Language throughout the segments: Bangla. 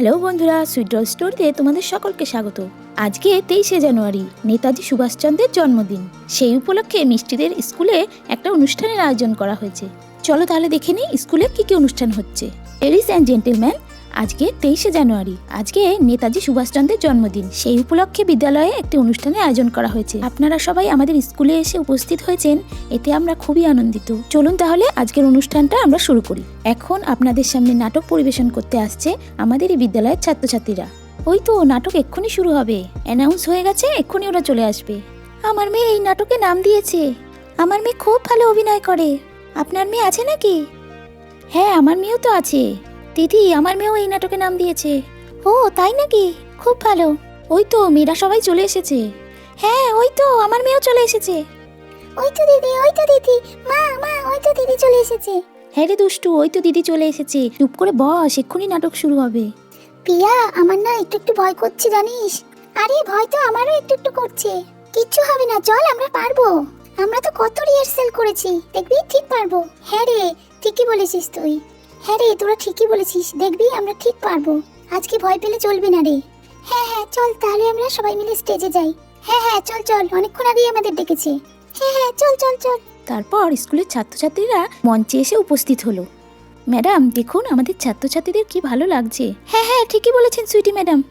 হ্যালো বন্ধুরা সুইডল স্টোরিতে তোমাদের সকলকে স্বাগত। আজকে তেইশে জানুয়ারি, নেতাজি সুভাষচন্দ্রের জন্মদিন। সেই উপলক্ষে মিষ্টিদের স্কুলে একটা অনুষ্ঠানের আয়োজন করা হয়েছে। চলো তাহলে দেখে নিই স্কুলে কি কি অনুষ্ঠান হচ্ছে। লেডিস অ্যান্ড জেন্টেলম্যান আজকে তেইশে জানুয়ারি। আজকে নেতাজি সুভাষচন্দ্রের জন্মদিন। সেই উপলক্ষে বিদ্যালয়ে একটি অনুষ্ঠানের আয়োজন করা হয়েছে। আপনারা সবাই আমাদের স্কুলে এসে উপস্থিত হয়েছেন। এতে আমরা খুবই আনন্দিত। চলুন তাহলে আজকের অনুষ্ঠানটা আমরা শুরু করি। এখন আপনাদের সামনে নাটক পরিবেশন করতে আসছে আমাদের এই বিদ্যালয়ের ছাত্রছাত্রীরা। ওই তো নাটক এক্ষুনি শুরু হবে। অ্যানাউন্স হয়ে গেছে, এক্ষুনি ওরা চলে আসবে। আমার মেয়ে এই নাটকে নাম দিয়েছে। আমার মেয়ে খুব ভালো অভিনয় করে। আপনার মেয়ে আছে নাকি? হ্যাঁ আমার মেয়েও তো আছে। দিদি আমার মেয়েও এই নাটকে নাম দিয়েছে। ও তাই নাকি? খুব ভালো। ওই তো মেয়েরা সবাই চলে এসেছে। হ্যাঁ ওই তো আমার মেয়েও চলে এসেছে। ওই তো দিদি ওই তো দিদি। মা মা ওই তো দিদি চলে এসেছে। হ্যাঁ রে দুষ্টু ওই তো দিদি চলে এসেছে। চুপ করে বস এক্ষুনি নাটক শুরু হবে। পিয়া আমার না একটু একটু ভয় করছে জানিস? আরে ভয় তো আমারও একটু একটু করছে। কিচ্ছু হবে না চল আমরা পারব। আমরা তো কত রিহার্সেল করেছি দেখবি ঠিক পারব। হ্যাঁ রে ঠিকই বলেছিস তুই। হ্যাঁ রে, তোরা ঠিকই বলেছিস। দেখবি আমরা ঠিক পারব। আজকে ভয় পেলে চলবে না রে। হ্যাঁ হ্যাঁ চল তাহলে আমরা সবাই মিলে স্টেজে যাই। হ্যাঁ হ্যাঁ চল চল, অনেকক্ষণ আগেই আমাদের ডেকেছে। হ্যাঁ হ্যাঁ চল চল চল। তারপর স্কুলের ছাত্রছাত্রীরা মঞ্চে এসে উপস্থিত হলো। ম্যাডাম, দেখুন আমাদের ছাত্রছাত্রীদের কি ভালো লাগছে। হ্যাঁ হ্যাঁ ঠিকই বলেছেন, সুইটি ম্যাডাম।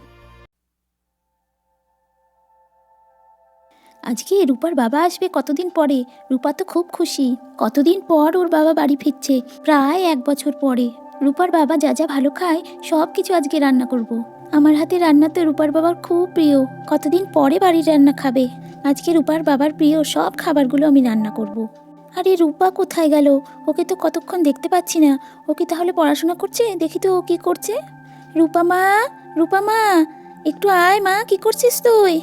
আজকে রূপার বাবা আসবে কতদিন পরে? রূপা তো খুব খুশি। কতদিন পর ওর বাবা বাড়ি ফিরছে? প্রায় এক বছর পরে। রূপার বাবা যা যা ভালো খায় সব কিছু আজকে রান্না করব। আমার হাতে রান্না তো রূপার বাবার খুব প্রিয়। কতদিন পরে বাড়ির রান্না খাবে? আজকে রূপার বাবার প্রিয় সব খাবারগুলো আমি রান্না করব। আরে রূপা কোথায় গেল? ওকে তো কতক্ষণ দেখতে পাচ্ছি না। ও কি তাহলে পড়াশোনা করছে? দেখি তো ও কী করছে। রূপা মা? রূপা মা? একটু আয় মা, কি করছিস তুই?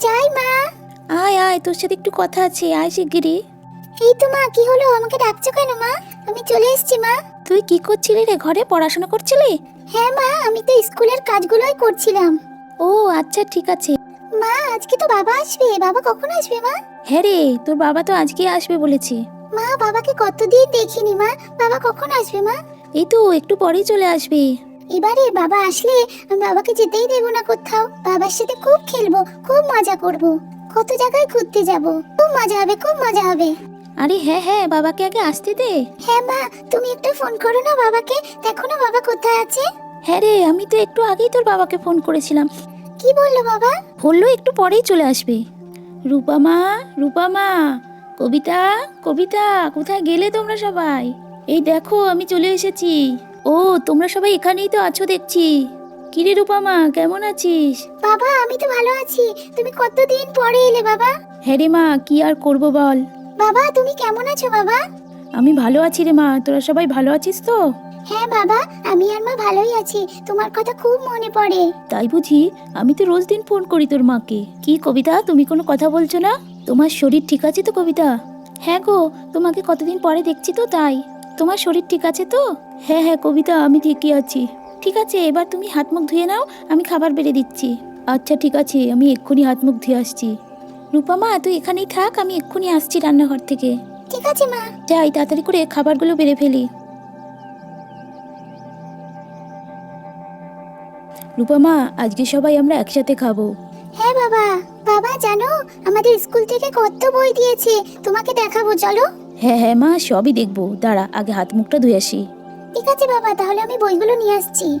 যাই মা। আয় আয় তোর সাথে একটু কথা আছে আয় শিগগিরি এই তো মা কি হলো? আমাকে ডাকছো কেন মা? আমি চলে এসেছি মা। তুই কি করছিলি রে ঘরে পড়াশোনা করছিলি? হ্যাঁ মা আমি তো স্কুলের কাজগুলোই করছিলাম। ও আচ্ছা ঠিক আছে। মা আজকে তো বাবা আসবে। বাবা কখন আসবে মা? হ্যাঁ রে তোর বাবা তো আজকে আসবে বলেছে। মা বাবাকে কতদিন দেখিনি মা। বাবা কখন আসবে মা? এই তো একটু পরেই চলে আসবে। এবারে বাবা আসলে আমি বাবাকে যেতেই দেবো না কোথাও। বাবার সাথে খুব খেলব খুব মজা করব। কত জায়গায় ঘুরতে যাব? খুব মজা হবে খুব মজা হবে। আরে হ্যাঁ হ্যাঁ বাবাকে আগে আসতে দে। হ্যাঁ মা তুমি একটু ফোন করো না বাবাকে। দেখো না বাবা কোথায় আছে। হ্যাঁ রে আমি তো একটু আগেই তোর বাবাকে ফোন করেছিলাম। কি বলল বাবা? বলল একটু পরেই চলে আসবে। রূপা মা রূপা মা কবিতা কবিতা কোথায় গেলে তোমরা সবাই? এই দেখো আমি চলে এসেছি। ও তোমরা সবাই এখানেই তো আছো দেখছি। কিরে রূপা মা কেমন আছিস? বাবা আমি তো ভালো আছি। তুমি কতদিন পরে এলে বাবা? হ্যাঁ রে মা কি আর করব বল? বাবা তুমি কেমন আছো বাবা? আমি ভালো আছি রে মা তোরা সবাই ভালো আছিস তো? হ্যাঁ বাবা আমি আর মা ভালোই আছি তোমার কথা খুব মনে পড়ে। তাই বুঝি আমি তো রোজ দিন ফোন করি তোর মাকে। কি কবিতা তুমি কোনো কথা বলছো না? তোমার শরীর ঠিক আছে তো কবিতা? হ্যাঁ গো তোমাকে কতদিন পরে দেখছি তো তাই। তোমার শরীর ঠিক আছে তো? হ্যাঁ হ্যাঁ কবিতা আমি ঠিকই আছি। ঠিক আছে এবার তুমি হাত মুখ ধুয়ে নাও আমি খাবার বেড়ে দিচ্ছি। আচ্ছা ঠিক আছে আমি এক্ষুনি হাত মুখ ধুয়ে আসছি। রূপামা তুই এখানেই থাক আমি এক্ষুনি আসছি রান্নাঘর থেকে। ঠিক আছে মা। যাই তাড়াতাড়ি করে খাবারগুলো বেড়ে ফেলি। রূপামা আজকে সবাই আমরা একসাথে খাব। হ্যাঁ বাবা। বাবা জানো আমাদের স্কুল থেকে কত বই দিয়েছে। তোমাকে দেখাবো চলো। হ্যাঁ হ্যাঁ মা সবই দেখব। দাঁড়া আগে হাত মুখটা ধুয়ে আসি। ঠিক আছে বাবা, তাহলে আমি বইগুলো নিয়ে আসছি।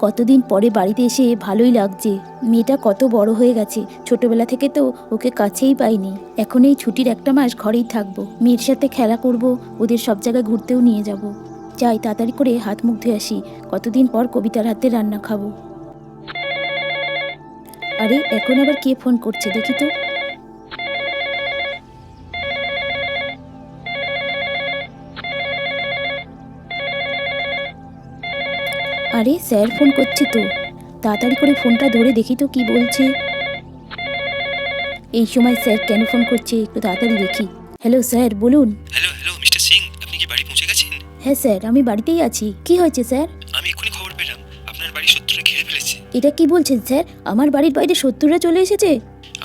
কতদিন পরে বাড়িতে এসে ভালোই লাগছে। মেয়েটা কত বড় হয়ে গেছে। ছোটবেলা থেকে তো ওকে কাছেই পাইনি। এখন এই ছুটির একটা মাস ঘরেই থাকব। মেয়ের সাথে খেলা করব, ওদের সব জায়গায় ঘুরতেও নিয়ে যাব। যাই, তাড়াতাড়ি করে হাত মুখ ধুয়ে আসি। কতদিন পর কবিতার হাতে রান্না খাব। আরে, এখন আবার কে ফোন করছে? দেখি তো। আরে স্যার ফোন করছে তো। তাড়াতাড়ি করে ফোনটা ধরে দেখি তো কি বলছে। এই সময় স্যার কেন ফোন করছে একটু তাড়াতাড়ি দেখি। হ্যালো স্যার বলুন। হ্যালো হ্যালো মিস্টার সিং আপনি কি বাড়ি পৌঁছে গেছেন? হ্যাঁ স্যার আমি বাড়িতেই আছি। কি হয়েছে স্যার? আমি এক্ষুনি খবর পেলাম। আপনার বাড়ি শত্রুরা ঘিরে ফেলেছে। এটা কি বলছেন স্যার? আমার বাড়ির বাইরে শত্রুরা চলে এসেছে?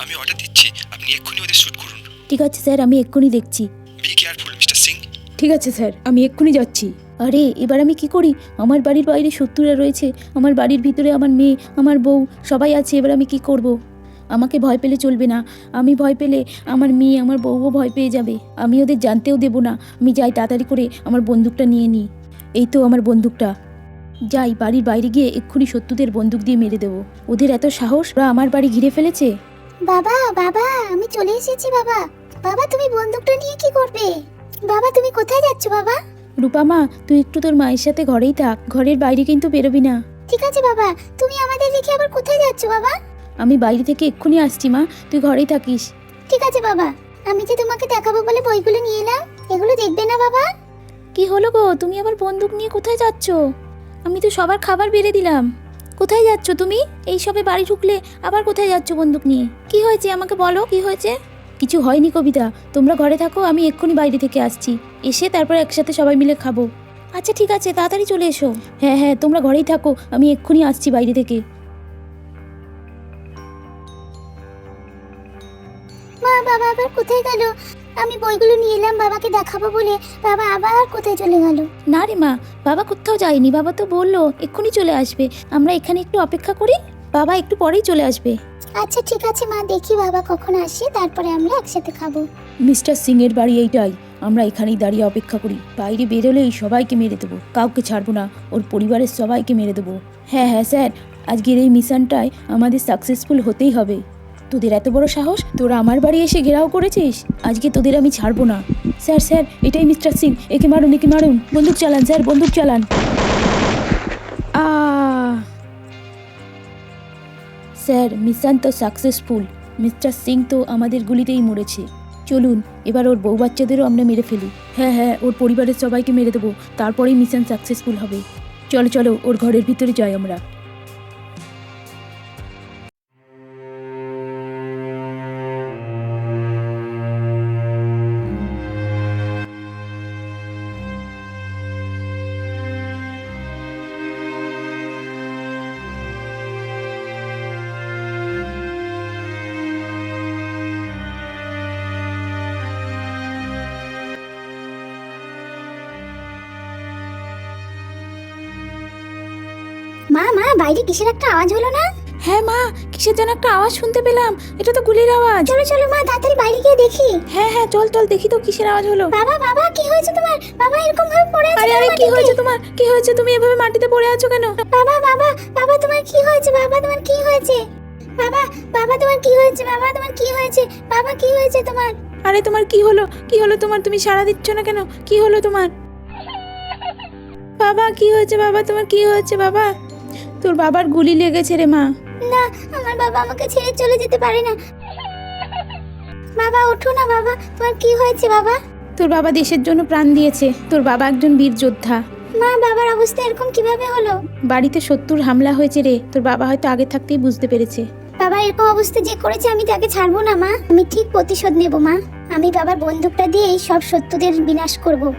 আমি অর্ডার দিচ্ছি। আপনি এক্ষুনি ওদের শ্যুট করুন। ঠিক আছে স্যার আমি এক্ষুনি দেখছি। Be careful mister Singh. ঠিক আছে স্যার আমি এক্ষুনি যাচ্ছি। আরে, এবার আমি কি করি? আমার বাড়ির বাইরে শত্রুরা রয়েছে, আমার বাড়ির ভিতরে আমার মেয়ে, আমার বউ, সবাই আছে, এবার আমি কি করব। আমাকে ভয় পেলে চলবে না। আমি ভয় পেলে আমার মেয়ে, আমার বউও ভয় পেয়ে যাবে। আমি ওদের জানতেও দেব না। আমি যাই তাড়াতাড়ি করে আমার বন্দুকটা নিয়ে নিই। এই তো আমার বন্দুকটা। যাই, বাড়ির বাইরে গিয়ে এক্ষুনি শত্রুদের বন্দুক দিয়ে মেরে দেবো। ওদের এত সাহস, ওরা আমার বাড়ি ঘিরে ফেলেছে? বাবা বাবা, আমি চলে এসেছি, বাবা। বাবা, তুমি বন্দুকটা নিয়ে কি করবে? বাবা, তুমি কোথায় যাচ্ছ, বাবা? রূপামা তুই একটু তোর মায়ের সাথে ঘরেই থাক ঘরের বাইরে কিন্তু বেরোবি না। ঠিক আছে বাবা তুমি আমাদের রেখে আবার কোথায় যাচ্ছ বাবা? আমি বাইরে থেকে এক্ষুনি আসছি মা তুই ঘরেই থাকিস। ঠিক আছে বাবা আমি যে তোমাকে দেখাবো বলে বইগুলো নিয়ে এলাম এগুলো দেখবে না বাবা? কি হলো গো তুমি আবার বন্দুক নিয়ে কোথায় যাচ্ছ? আমি তো সবার খাবার বেড়ে দিলাম। কোথায় যাচ্ছ তুমি? এই সবে বাড়ি ঢুকলে আবার কোথায় যাচ্ছ বন্দুক নিয়ে? কি হয়েছে আমাকে বলো কি হয়েছে? কিছু হয়নি কবিতা তোমরা ঘরে থাকো আমি এক্ষুনি বাইরে থেকে আসছি। এসে তারপর একসাথে সবাই মিলে খাব। আচ্ছা ঠিক আছে তাড়াতাড়ি চলে এসো। হ্যাঁ হ্যাঁ তোমরা ঘরেই থাকো আমি এক্ষুনি আসছি বাইরে থেকে। মা বাবা আবার কোথায় গেল? আমি বইগুলো নিয়ে এলাম বাবাকে দেখাবো বলে। বাবা আবার কোথায় চলে গেল? না রে মা বাবা কোথাও যায়নি বাবা তো বলল এক্ষুনি চলে আসবে। আমরা এখানে একটু অপেক্ষা করি? বাবা একটু পরেই চলে আসবে। আচ্ছা ঠিক আছে মা দেখি বাবা কখন আসে তারপরে আমরা একসাথে খাব। মিস্টার সিং এর বাড়ি এইটাই আমরা এখানেই দাঁড়িয়ে অপেক্ষা করি। বাইরে বেরোলেই সবাইকে মেরে দেবো কাউকে ছাড়বো না ওর পরিবারের সবাইকে মেরে দেবো। হ্যাঁ হ্যাঁ স্যার আজকের এই মিশনটায় আমাদের সাকসেসফুল হতেই হবে। তোদের এত বড় সাহস? তোরা আমার বাড়ি এসে ঘেরাও করেছিস? আজকে তোদের আমি ছাড়বো না। স্যার স্যার এটাই মিস্টার সিং একে মারুন একে মারুন। বন্দুক চালান স্যার বন্দুক চালান। স্যার, মিশন তো সাকসেসফুল মিস্টার সিং তো আমাদের গুলিতেই মরেছে। চলুন, এবার ওর বউ বাচ্চাদেরও আমরা মেরে ফেলি। হ্যাঁ হ্যাঁ ওর পরিবারের সবাইকে মেরে দেবো। তারপরেই মিশন সাকসেসফুল হবে। চলো চলো, ওর ঘরের ভিতরে যাই আমরা। মা মা বাইরে কিসের একটা আওয়াজ হলো না? হ্যাঁ মা কিসের যেন একটা আওয়াজ শুনতে পেলাম। এটা তো গুলির আওয়াজ। চলো চলো মা তাড়াতাড়ি বাইরে গিয়ে দেখি। হ্যাঁ হ্যাঁ চল চল দেখি তো কিসের আওয়াজ হলো। বাবা বাবা কি হয়েছে তোমার? বাবা এরকম ভাবে পড়ে আছে আরে আরে কি হয়েছে তোমার? কি হয়েছে? তুমি এভাবে মাটিতে পড়ে আছো কেন? বাবা বাবা বাবা তোমার কি হয়েছে? বাবা তোমার কি হয়েছে? বাবা বাবা তোমার কি হয়েছে? বাবা তোমার কি হয়েছে? বাবা কি হয়েছে তোমার? আরে তোমার কি হলো? কি হলো তোমার? তুমি সাড়া দিচ্ছ না কেন? কি হলো তোমার? বাবা কি হয়েছে? বাবা তোমার কি হয়েছে? বাবা তোর বাবার গুলি লেগেছে রে মা। না আমার বাবা আমাকে ছেড়ে চলে যেতে পারে না। বাবা ওঠো না বাবা। তোমার কি হয়েছে বাবা? তোর বাবা দেশের জন্য প্রাণ দিয়েছে। তোর বাবা একজন বীর যোদ্ধা। মা বাবার অবস্থা এরকম কীভাবে হলো? বাড়িতে শত্রুর হামলা হয়েছে রে। তোর বাবা হয়তো আগে থাকতেই বুঝতে পেরেছে। বাবা এরকম অবস্থা যে করেছে আমি তাকে ছাড়বো না মা। আমি ঠিক প্রতিশোধ নেব মা। আমি বাবার বন্দুকটা দিয়ে সব শত্রুদের বিনাশ করব।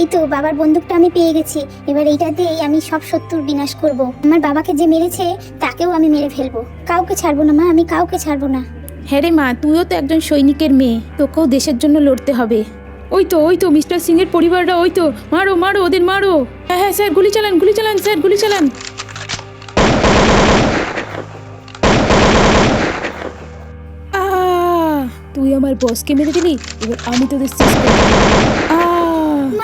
এই তো, বাবার বন্দুকটা আমি পেয়ে গেছি। এবার এইটা দিয়েই আমি সব শত্রুর বিনাশ করব। আমার বাবাকে যে মেরেছে, তাকেও আমি মেরে ফেলব। কাউকে ছাড়বো না মা, আমি কাউকে ছাড়বো না। হ্যাঁ রে মা, তুইও তো একজন সৈনিকের মেয়ে। তোকেও দেশের জন্য লড়তে হবে। ওই তো ওই তো, মিস্টার সিং এর পরিবাররা, ওই তো। মারো মারো, ওদের মারো। হ্যাঁ হ্যাঁ স্যার, গুলি চালান গুলি চালান, স্যার, গুলি চালান। তুই আমার বসকে মেরে দিলি? এবার আমি তোদের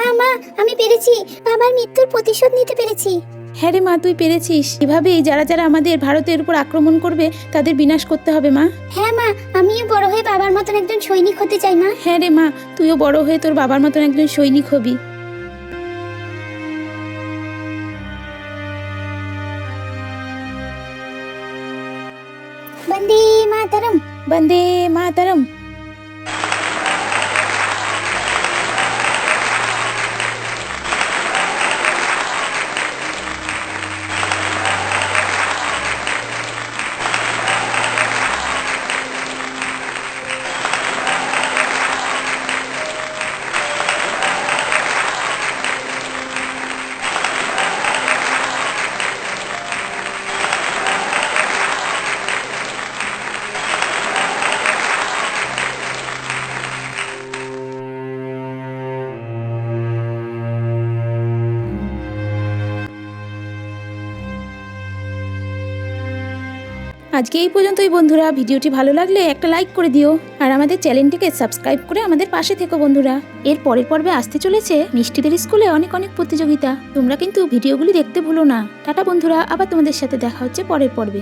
মা মা আমি পেরেছি। বাবার মৃত্যুর প্রতিশোধ নিতে পেরেছি। হ্যাঁ রে মা তুই পেরেছিস। এভাবেই যারা যারা আমাদের ভারতের উপর আক্রমণ করবে তাদের বিনাশ করতে হবে মা। হ্যাঁ মা আমিও বড় হয়ে বাবার মতন একজন সৈনিক হতে চাই মা। হ্যাঁ রে মা তুইও বড় হয়ে তোর বাবার মতন একজন সৈনিক হবি। বন্দে মাতরম। বন্দে মাতরম। আজকে এই পর্যন্তই বন্ধুরা। ভিডিওটি ভালো লাগলে একটা লাইক করে দিও। আর আমাদের চ্যানেলটিকে সাবস্ক্রাইব করে আমাদের পাশে থেকো বন্ধুরা। এর পরের পর্বে আসতে চলেছে মিষ্টিদের স্কুলে অনেক অনেক প্রতিযোগিতা। তোমরা কিন্তু ভিডিওগুলি দেখতে ভুলো না। টাটা বন্ধুরা, আবার তোমাদের সাথে দেখা হচ্ছে পরের পর্বে।